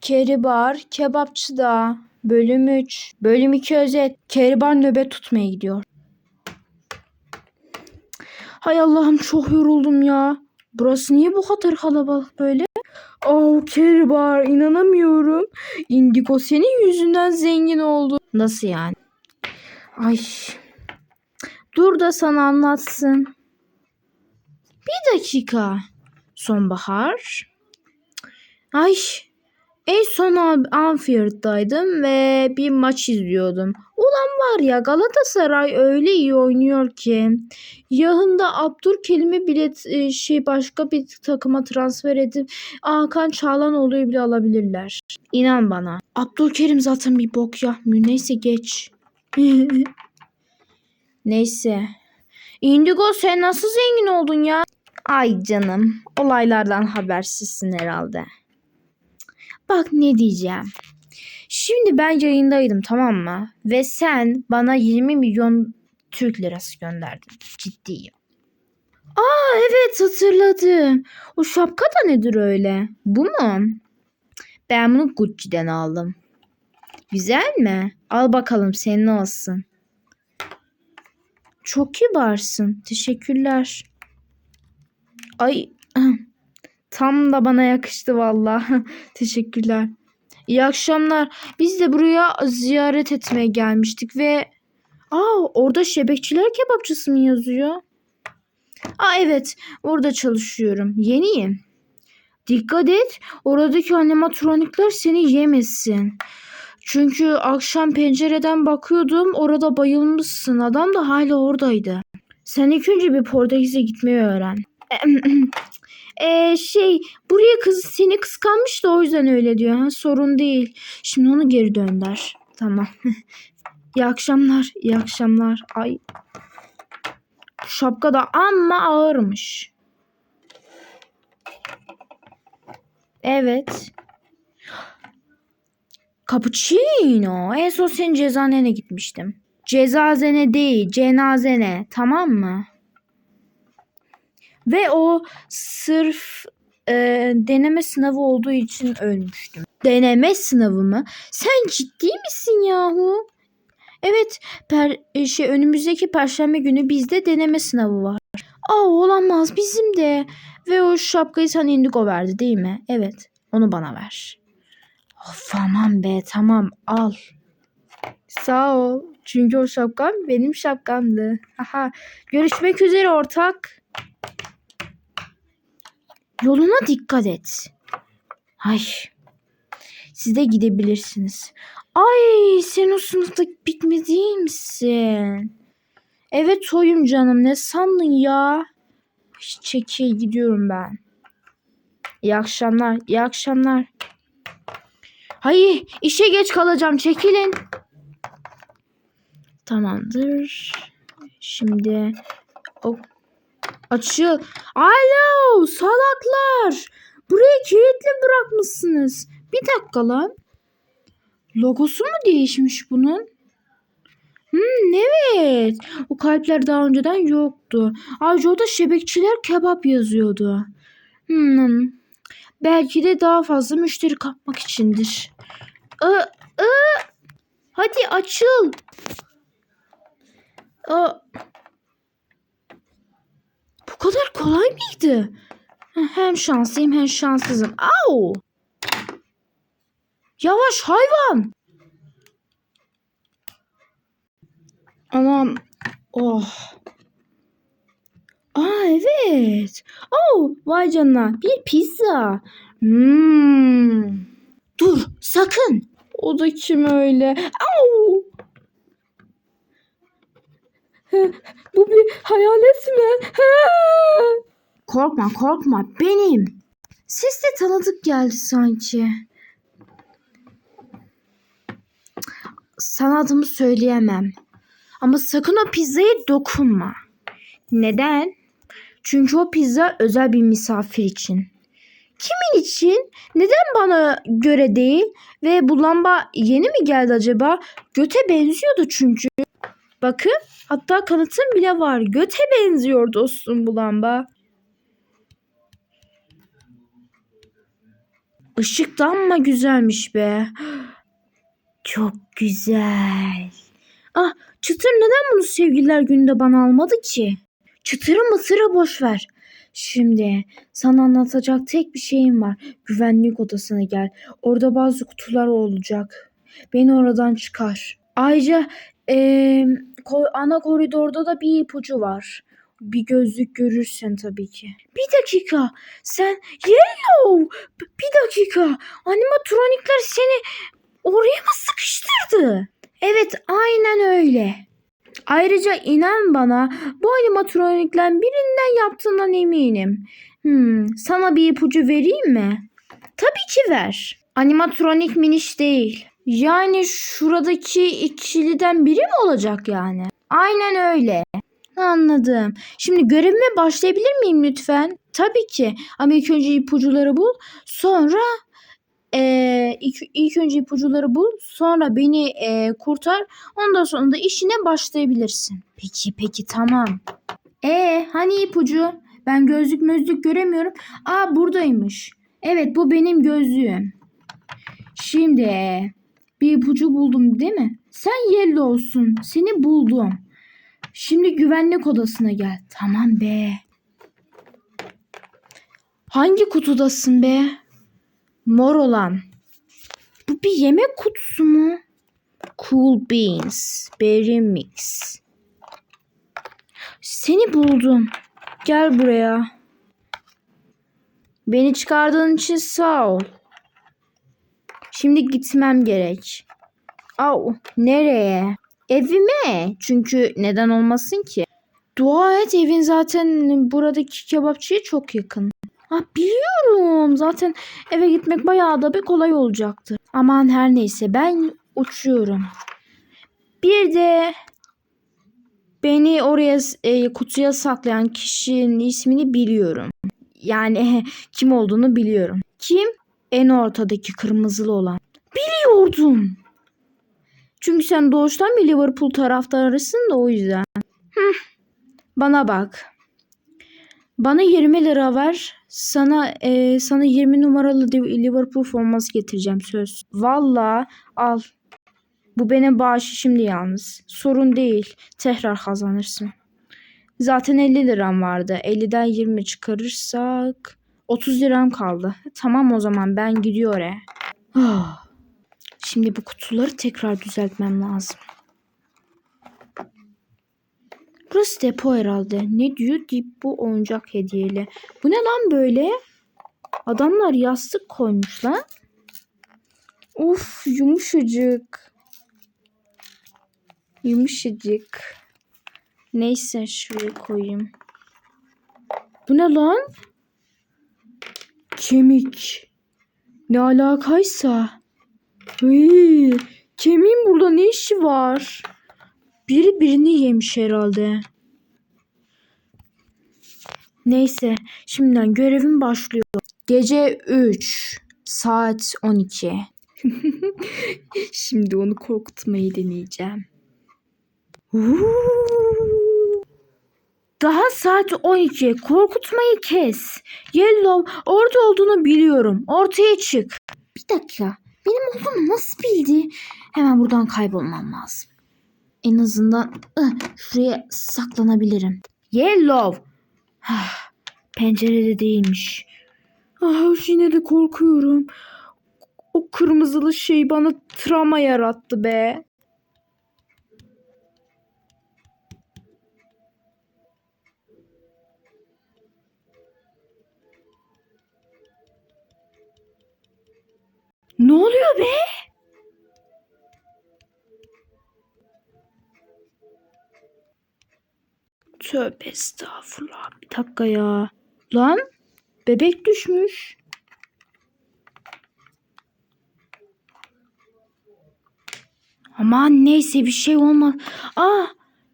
Keribar kebapçıda. Bölüm 3. Bölüm 2 özet. Keribar nöbet tutmaya gidiyor. Hay Allah'ım çok yoruldum ya. Burası niye bu kadar kalabalık böyle? Oh Keribar inanamıyorum. Indigo senin yüzünden zengin oldu. Nasıl yani? Ay. Dur da sana anlatsın. Bir dakika. Sonbahar. Ay. En son Anfield'daydım ve bir maç izliyordum. Ulan var ya Galatasaray öyle iyi oynuyor ki. Yahında Abdülkerim'i bile e, şey başka bir takıma transfer edip Hakan Çağlanoğlu'yu bile alabilirler. İnan bana. Abdülkerim zaten bir bok yapmıyor. Neyse geç. Neyse. Indigo sen nasıl zengin oldun ya? Ay canım. Olaylardan habersizsin herhalde. Bak ne diyeceğim. Şimdi ben yayındaydım tamam mı? Ve sen bana 20 milyon Türk lirası gönderdin. Ciddiyim. Aa evet hatırladım. O şapka da nedir öyle? Bu mu? Ben bunu Gucci'den aldım. Güzel mi? Al bakalım senin olsun. Çok kibarsın. Teşekkürler. Ay tam da bana yakıştı valla. Teşekkürler. İyi akşamlar. Biz de buraya ziyaret etmeye gelmiştik ve Aa orada şebekçiler kebapçısı mı yazıyor? Aa evet orada çalışıyorum. Yeniyim. Dikkat et oradaki animatronikler seni yemesin. Çünkü akşam pencereden bakıyordum orada bayılmışsın. Adam da hala oradaydı. Sen ilk önce bir Portekiz'e gitmeyi öğren. Ee, şey buraya kız seni kıskanmış da o yüzden öyle diyor. Ha, sorun değil. Şimdi onu geri dönder. Tamam. iyi akşamlar. iyi akşamlar. Ay. Şapka da amma ağırmış. Evet. Cappuccino. En son senin cezanene gitmiştim. Cezazene değil, cenazene. Tamam mı? Ve o sırf e, deneme sınavı olduğu için ölmüştüm. Deneme sınavı mı? Sen ciddi misin yahu? Evet, per, e, şey önümüzdeki perşembe günü bizde deneme sınavı var. Aa olamaz bizim de. Ve o şapkayı sana indigo verdi değil mi? Evet, onu bana ver. Of aman be tamam al. Sağ ol. Çünkü o şapkam benim şapkamdı. Haha. Görüşmek üzere ortak. Yoluna dikkat et. Ay. Siz de gidebilirsiniz. Ay sen o sınıfta bitme misin? Evet oyum canım ne sandın ya? Çekil gidiyorum ben. İyi akşamlar. iyi akşamlar. Hayır işe geç kalacağım çekilin. Tamamdır. Şimdi o açıl. Alo salaklar. Burayı kilitli bırakmışsınız. Bir dakika lan. Logosu mu değişmiş bunun? Hmm, evet. O kalpler daha önceden yoktu. Ayrıca orada şebekçiler kebap yazıyordu. Hmm. Belki de daha fazla müşteri kapmak içindir. Aa, aa. Hadi açıl. Aa. Kadar kolay mıydı? Hem şanslıyım hem şanssızım. Au! Yavaş hayvan. Anam. Oh. Aa evet. Oh vay canına bir pizza. Hmm. Dur sakın. O da kim öyle? Au. Bu bir hayalet mi? Korkma korkma benim. Ses de tanıdık geldi sanki. Sana adımı söyleyemem. Ama sakın o pizzaya dokunma. Neden? Çünkü o pizza özel bir misafir için. Kimin için? Neden bana göre değil? Ve bu lamba yeni mi geldi acaba? Göte benziyordu çünkü. Bakın hatta kanıtım bile var. Göte benziyor dostum bu lamba. Işık da amma güzelmiş be. Çok güzel. Ah Çıtır neden bunu sevgililer gününde bana almadı ki? Çıtırı mısırı boş ver. Şimdi sana anlatacak tek bir şeyim var. Güvenlik odasına gel. Orada bazı kutular olacak. Beni oradan çıkar. Ayrıca ko- ana koridorda da bir ipucu var. Bir gözlük görürsen tabii ki. Bir dakika. Sen Yellow. Bir dakika. Animatronikler seni oraya mı sıkıştırdı? Evet aynen öyle. Ayrıca inan bana bu animatronikler birinden yaptığından eminim. Hmm, sana bir ipucu vereyim mi? Tabii ki ver. Animatronik miniş değil. Yani şuradaki ikiliden biri mi olacak yani? Aynen öyle. Anladım. Şimdi görevime başlayabilir miyim lütfen? Tabii ki. Ama ilk önce ipucuları bul. Sonra eee, ilk, ilk önce ipucuları bul. Sonra beni eee, kurtar. Ondan sonra da işine başlayabilirsin. Peki peki tamam. E hani ipucu? Ben gözlük mözlük göremiyorum. Aa buradaymış. Evet bu benim gözlüğüm. Şimdi bir ipucu buldum değil mi? Sen yerli olsun. Seni buldum. Şimdi güvenlik odasına gel. Tamam be. Hangi kutudasın be? Mor olan. Bu bir yemek kutusu mu? Cool Beans, Berry Mix. Seni buldum. Gel buraya. Beni çıkardığın için sağ ol. Şimdi gitmem gerek. Au, nereye? Evime. Çünkü neden olmasın ki? Dua et evin zaten buradaki kebapçıya çok yakın. Ah biliyorum. Zaten eve gitmek bayağı da bir kolay olacaktı. Aman her neyse ben uçuyorum. Bir de beni oraya e, kutuya saklayan kişinin ismini biliyorum. Yani kim olduğunu biliyorum. Kim? En ortadaki kırmızılı olan. Biliyordum. Çünkü sen doğuştan bir Liverpool taraftarısın da o yüzden. Hıh. Bana bak. Bana 20 lira ver. Sana e, sana 20 numaralı Liverpool forması getireceğim söz. Valla al. Bu benim bağışışımdı yalnız. Sorun değil. Tekrar kazanırsın. Zaten 50 liram vardı. 50'den 20 çıkarırsak 30 liram kaldı. Tamam o zaman ben gidiyor oraya. Ah. Şimdi bu kutuları tekrar düzeltmem lazım. Burası depo herhalde. Ne diyor? Dip bu oyuncak hediyeli. Bu ne lan böyle? Adamlar yastık koymuş lan. Uf yumuşacık. Yumuşacık. Neyse şuraya koyayım. Bu ne lan? Kemik. Ne alakaysa. Hey, kemiğin burada ne işi var? Biri birini yemiş herhalde. Neyse, şimdiden görevim başlıyor. Gece 3, saat 12. Şimdi onu korkutmayı deneyeceğim. Uuu. Daha saat 12. Korkutmayı kes. Yellow orada olduğunu biliyorum. Ortaya çık. Bir dakika. Benim olduğumu nasıl bildi? Hemen buradan kaybolmam lazım. En azından ıh, şuraya saklanabilirim. Yellow. Ah, pencerede değilmiş. Ah, yine de korkuyorum. O kırmızılı şey bana travma yarattı be. Ne oluyor be? Tövbe estağfurullah. Bir dakika ya. Lan bebek düşmüş. Aman neyse bir şey olmaz. Aa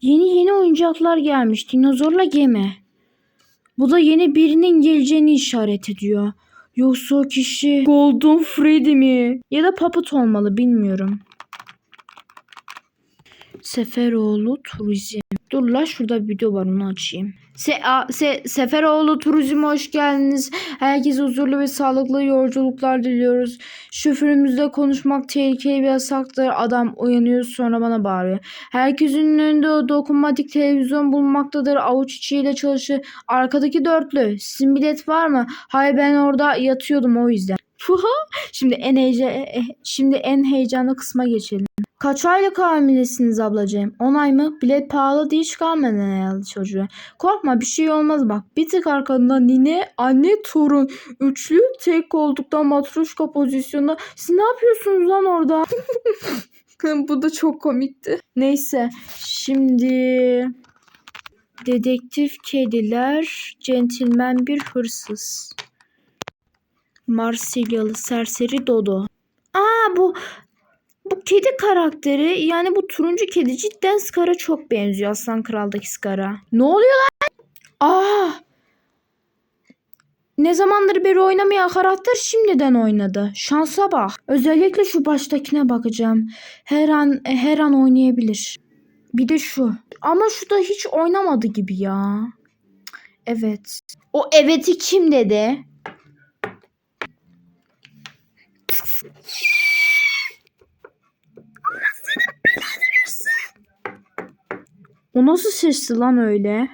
yeni yeni oyuncaklar gelmiş. Dinozorla gemi. Bu da yeni birinin geleceğini işaret ediyor. Yoksa o kişi Golden Freddy mi? Ya da Puppet olmalı bilmiyorum. Seferoğlu Turizm. Dur la şurada bir video var onu açayım. Se, a, se, Seferoğlu Turizm'e hoş geldiniz. Herkese huzurlu ve sağlıklı yolculuklar diliyoruz. Şoförümüzle konuşmak tehlikeli bir yasaktır. Adam uyanıyor sonra bana bağırıyor. Herkesin önünde dokunmatik televizyon bulunmaktadır. Avuç içiyle çalışır. Arkadaki dörtlü. Sizin bilet var mı? Hayır ben orada yatıyordum o yüzden. Şimdi en heyecan, şimdi en heyecanlı kısma geçelim. Kaç aylık hamilesiniz ablacığım? 10 ay mı? Bilet pahalı diye çıkarmadın herhalde çocuğu. Korkma bir şey olmaz bak. Bir tık arkandan nine, anne, torun. Üçlü tek koltukta matruşka pozisyonda. Siz ne yapıyorsunuz lan orada? Bu da çok komikti. Neyse şimdi dedektif kediler, centilmen bir hırsız. Marsilyalı serseri Dodo. Aa bu bu kedi karakteri yani bu turuncu kedi cidden Scar'a çok benziyor Aslan Kral'daki Scar'a. Ne oluyor lan? Aa! Ne zamandır beri oynamayan karakter şimdiden oynadı. Şansa bak. Özellikle şu baştakine bakacağım. Her an her an oynayabilir. Bir de şu. Ama şu da hiç oynamadı gibi ya. Evet. O evet'i kim dedi? O nasıl sesli lan öyle?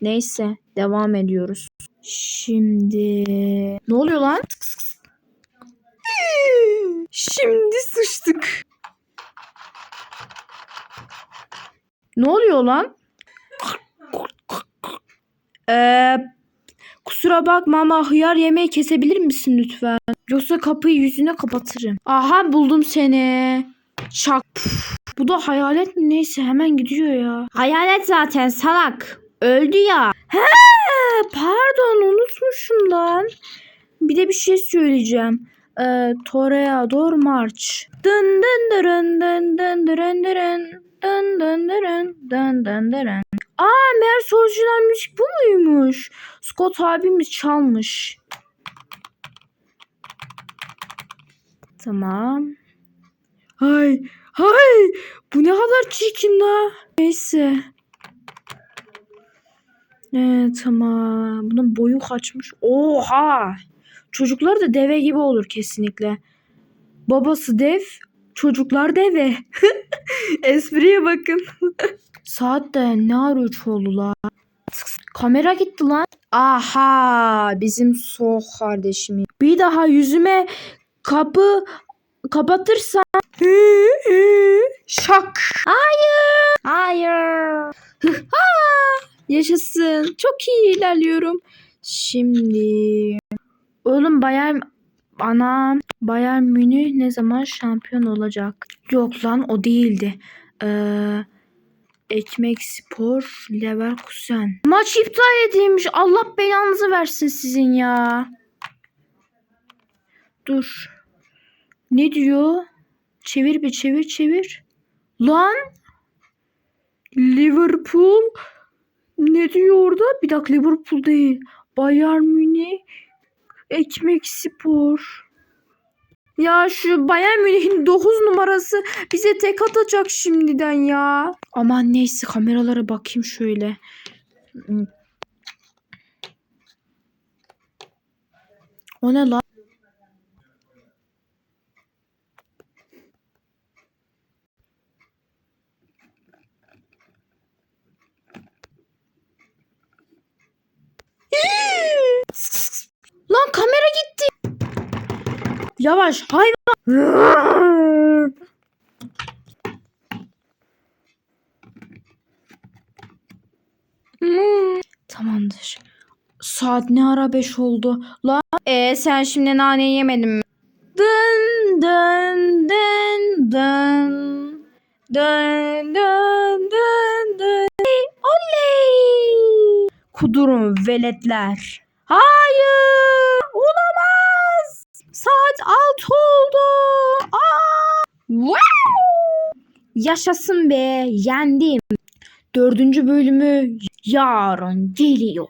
Neyse devam ediyoruz. Şimdi ne oluyor lan? Şimdi sıçtık. Ne oluyor lan? Ee, kusura bakma ama hıyar yemeği kesebilir misin lütfen? Yoksa kapıyı yüzüne kapatırım. Aha buldum seni. Çak. Püf. Bu da hayalet mi? Neyse hemen gidiyor ya. Hayalet zaten salak. Öldü ya. He, pardon unutmuşum lan. Bir de bir şey söyleyeceğim. Ee, Toreador March. Dın dın dırın dın dın dırın dırın. Dın dın dırın dın dın dırın. Aa meğer orijinal müzik bu muymuş? Scott abimiz çalmış. Tamam. Hay hay bu ne kadar çirkin la. Neyse. Evet tamam. Bunun boyu kaçmış. Oha. Çocuklar da deve gibi olur kesinlikle. Babası dev, çocuklar deve. Espriye bakın. Saat de ne ara üç la? Kamera gitti lan. Aha bizim soğuk kardeşim. Bir daha yüzüme kapı kapatırsan şak. Hayır. Hayır. Ha, Yaşasın. Çok iyi ilerliyorum. Şimdi oğlum Bayern anam Bayern Münih ne zaman şampiyon olacak? Yok lan o değildi. Ee, Ekmek Spor Leverkusen. Maç iptal edilmiş. Allah belanızı versin sizin ya. Dur. Ne diyor? Çevir bir çevir çevir. Lan. Liverpool. Ne diyor orada? Bir dakika Liverpool değil. Bayern Münih. Ekmek Spor. Ya şu Bayern Münih'in 9 numarası bize tek atacak şimdiden ya. Aman neyse kameralara bakayım şöyle. O ne? Lan kamera gitti. Yavaş hayvan. Tamamdır. Saat ne ara 5 oldu? Lan e sen şimdi nane yemedin mi? Dın dın dın dın. Dın dın dın dın. Oley! Kudurun veletler. Hayır! Olamaz! Saat 6 oldu. Wow! Yaşasın be, yendim. Dördüncü bölümü yarın geliyor.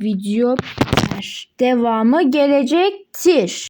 Video biter. Devamı gelecektir.